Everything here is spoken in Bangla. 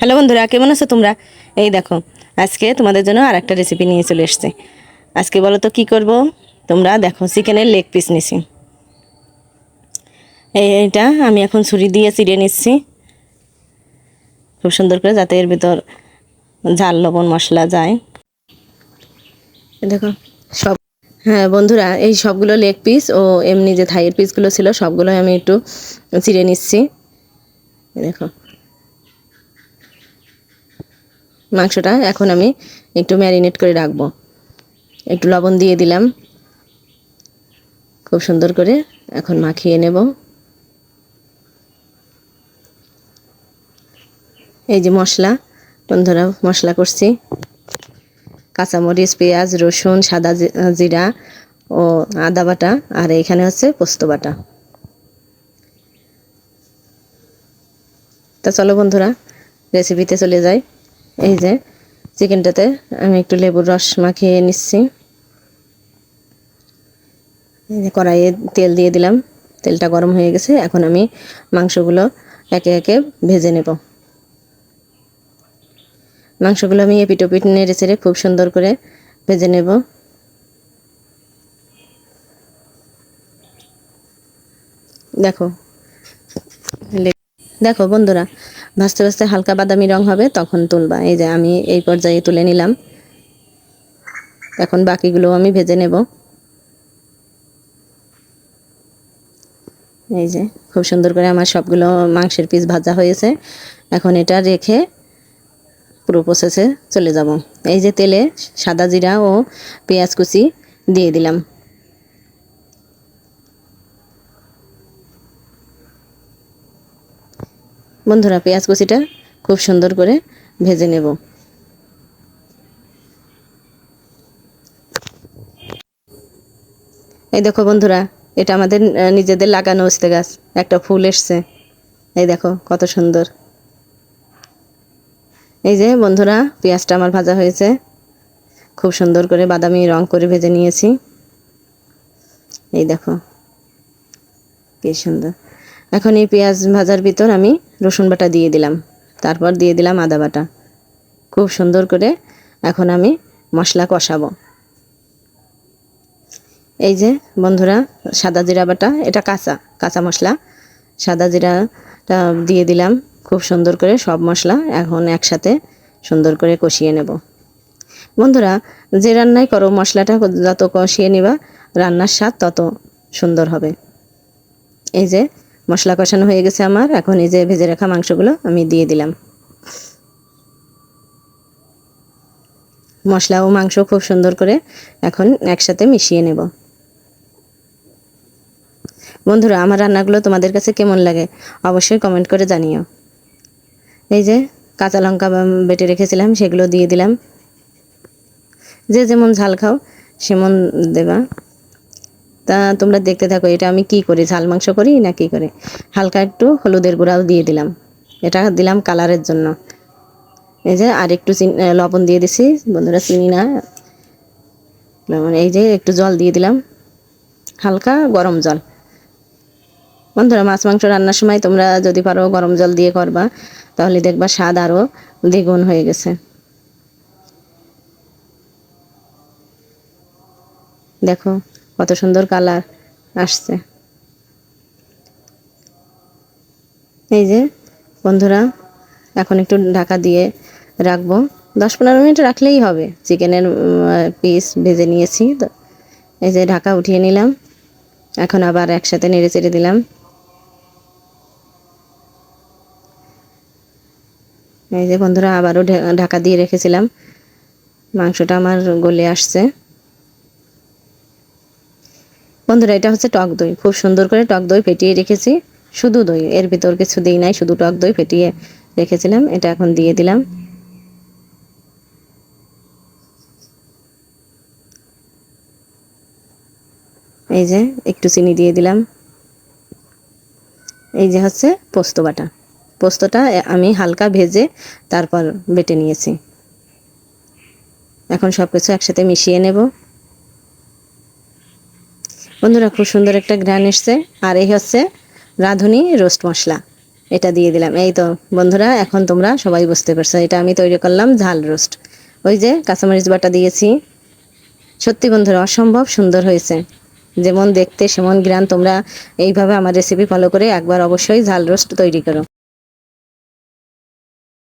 হ্যালো বন্ধুরা, কেমন আছো তোমরা? এই দেখো, আজকে তোমাদের জন্য আর একটা রেসিপি নিয়ে চলে এসছে। আজকে বলো তো কী করব? তোমরা দেখো চিকেনের লেগ পিস নিছি। এই এইটা আমি এখন ছুরি দিয়ে চিড়ে নিচ্ছি। খুব সুন্দর করে যাতে এর ভিতর ঝাল, লবণ, মশলা যায়। দেখো, সব হ্যাঁ বন্ধুরা, এই সবগুলো লেগ পিস ও এমনি যে থাইয়ের পিসগুলো ছিল, সবগুলোই আমি একটু চিড়ে নিচ্ছি। দেখো। মাংসটা এখন আমি একটু ম্যারিনেট করে রাখব। একটু লবণ দিয়ে দিলাম। খুব সুন্দর করে এখন মাখিয়ে নেব। এই যে মশলা, বন্ধুরা মশলা করছি। কাঁচামরিচ, পেঁয়াজ, রসুন, সাদা জিরা ও আদা বাটা, আর এখানে হচ্ছে পোস্ত বাটা। তা চলো বন্ধুরা রেসিপিতে চলে যাই। এই যে, চিকেনটাতে আমি একটু লেবুর রস মাখিয়ে নিচ্ছি। কড়াইয়ে তেল দিয়ে দিলাম। তেলটা গরম হয়ে গেছে, এখন আমি মাংসগুলো একে একে ভেজে নেব। মাংসগুলো আমি এপিটোপিট নেড়ে চেড়ে খুব সুন্দর করে ভেজে নেব। দেখো দেখো বন্ধুরা ভাজতে ভাজতে হালকা বাদামি রং হবে, তখন তুলবা। এই যে আমি এই পর্যায়ে তুলে নিলাম। এখন বাকিগুলো আমি ভেজে নেব। এই যে, খুব সুন্দর করে আমার সবগুলো মাংসের পিস ভাজা হয়েছে। এখন এটা রেখে পুরো প্রসেসে চলে যাব। এই যে তেলে সাদা জিরা ও পেঁয়াজ কুচি দিয়ে দিলাম। বন্ধুরা, পেঁয়াজ কুচিটা খুব সুন্দর করে ভেজে নেব। এই দেখো বন্ধুরা, এটা আমাদের নিজেদের লাগানো উস্তে গাছ। একটা ফুল এসছে। এই দেখো, কত সুন্দর। এই যে বন্ধুরা, পেঁয়াজটা আমার ভাজা হয়েছে। খুব সুন্দর করে বাদামি রং করে ভেজে নিয়েছি। এই দেখো, কি সুন্দর। এখন এই পেঁয়াজ ভাজার ভিতর আমি রসুন বাটা দিয়ে দিলাম। তারপর দিয়ে দিলাম আদা বাটা। খুব সুন্দর করে এখন আমি মশলা কষাবো। এই যে বন্ধুরা, সাদা জিরা বাটা, এটা কাঁচা কাঁচা মশলা। সাদা জিরাটা দিয়ে দিলাম, খুব সুন্দর করে সব মশলা এখন একসাথে সুন্দর করে কষিয়ে নেব। বন্ধুরা, যে রান্নাই করো মশলাটা, যত কষিয়ে নিবা, রান্নার স্বাদ তত সুন্দর হবে। এই যে মশলা কষানো হয়ে গেছে আমার। এখন এই যে ভেজে রাখা মাংসগুলো আমি দিয়ে দিলাম। মশলা ও মাংস খুব সুন্দর করে এখন একসাথে মিশিয়ে নেব। বন্ধুরা, আমার রান্নাগুলো তোমাদের কাছে কেমন লাগে অবশ্যই কমেন্ট করে জানিও। এই যে কাঁচা লঙ্কা বেটে রেখেছিলাম, সেগুলো দিয়ে দিলাম। যে যেমন ঝাল খাও, সেমন দেবা। তা তোমরা দেখতে থাকো, এটা আমি কি করি? ঝাল মাংস করি না কি করি? হালকা একটু হলুদের গুঁড়াও দিয়ে দিলাম। এটা দিলাম কালারের জন্য। এই যে আর একটু লবণ দিয়ে দিছি, বন্ধুরা চিনি না। এই যে একটু জল দিয়ে দিলাম। হালকা গরম জল। বন্ধুরা, মাছ মাংস রান্নার সময় তোমরা যদি পারো গরম জল দিয়ে করবা, তাহলে দেখবা স্বাদ আরও দ্বিগুণ হয়ে গেছে। দেখো কত সুন্দর কালার আসছে। এই যে, বন্ধুরা, এখন একটু ঢাকা দিয়ে রাখব। দশ পনেরো মিনিট রাখলেই হবে। চিকেনের পিস ভেজে নিয়েছি। তো এই যে ঢাকা উঠিয়ে নিলাম। এখন আবার একসাথে নেড়ে চেড়ে দিলাম। এই যে বন্ধুরা, আবারও ঢাকা দিয়ে রেখেছিলাম। মাংসটা আমার গলে আসছে। বন্ধুরা, এটা হচ্ছে টক দই। খুব সুন্দর করে টক দই ফেটিয়ে রেখেছি। শুধু দই, এর ভিতর কিছু দিই নাই, শুধু টক দই ফেটিয়ে রেখেছিলাম, এটা এখন দিয়ে দিলাম। এই যে, একটু চিনি দিয়ে দিলাম। এই যে হচ্ছে পোস্ত বাটা। পোস্তটা আমি হালকা ভেজে তারপর বেটে নিয়েছি। এখন সব কিছু একসাথে মিশিয়ে নেব। বন্ধুরা, খুব সুন্দর একটা গ্রান এসছে। আর এই হচ্ছে রাঁধুনি রোস্ট মশলা। এটা দিয়ে দিলাম। এই তো বন্ধুরা, এখন তোমরা সবাই বুঝতে পারছ। এটা আমি তৈরি করলাম ঝাল রোস্ট। ওই যে কাঁচামরিচ বাটা দিয়েছি। সত্যি বন্ধুরা, অসম্ভব সুন্দর হয়েছে। যেমন দেখতে, সেমন গ্রান তোমরা এইভাবে আমার রেসিপি ফলো করে একবার অবশ্যই ঝাল রোস্ট তৈরি করো।